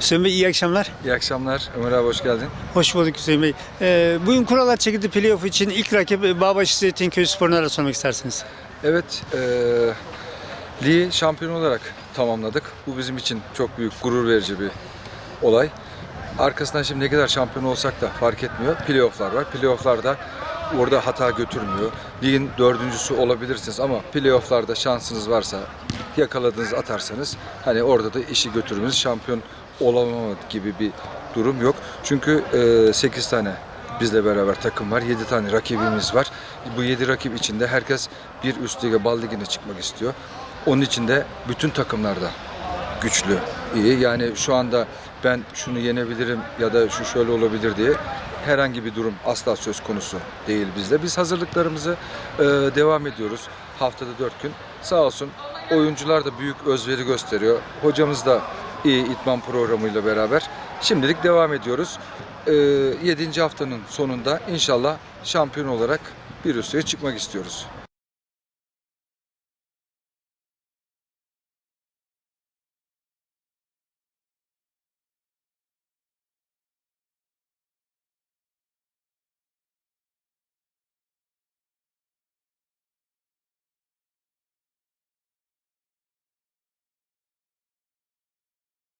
Hüseyin Bey iyi akşamlar. İyi akşamlar. Ömer abi hoş geldin. Hoş bulduk Hüseyin Bey. Ee, bugün kurallar çekildi playoff için ilk rakip Bağbaşı Zeytinköy Spor'u neler sormak istersiniz? Evet, eee ligi şampiyon olarak tamamladık. Bu bizim için çok büyük gurur verici bir olay. Arkasından şimdi ne kadar şampiyon olsak da fark etmiyor. Playoff'lar var. Playoff'larda orada hata götürmüyor. Ligin dördüncüsü olabilirsiniz ama playoff'larda şansınız varsa yakaladığınız atarsanız hani orada da işi götürürüz. Şampiyon olamama gibi bir durum yok. Çünkü 8 tane bizle beraber takım var. 7 tane rakibimiz var. Bu 7 rakip içinde herkes bir üst lige, bal ligine çıkmak istiyor. Onun için de bütün takımlarda güçlü, iyi. Yani şu anda ben şunu yenebilirim ya da şu şöyle olabilir diye herhangi bir durum asla söz konusu değil bizde. Biz hazırlıklarımızı e, devam ediyoruz. Haftada 4 gün. Sağ olsun oyuncular da büyük özveri gösteriyor. Hocamız da iyi itman programıyla beraber. Şimdilik devam ediyoruz. E, 7. haftanın sonunda inşallah şampiyon olarak bir üstüye çıkmak istiyoruz.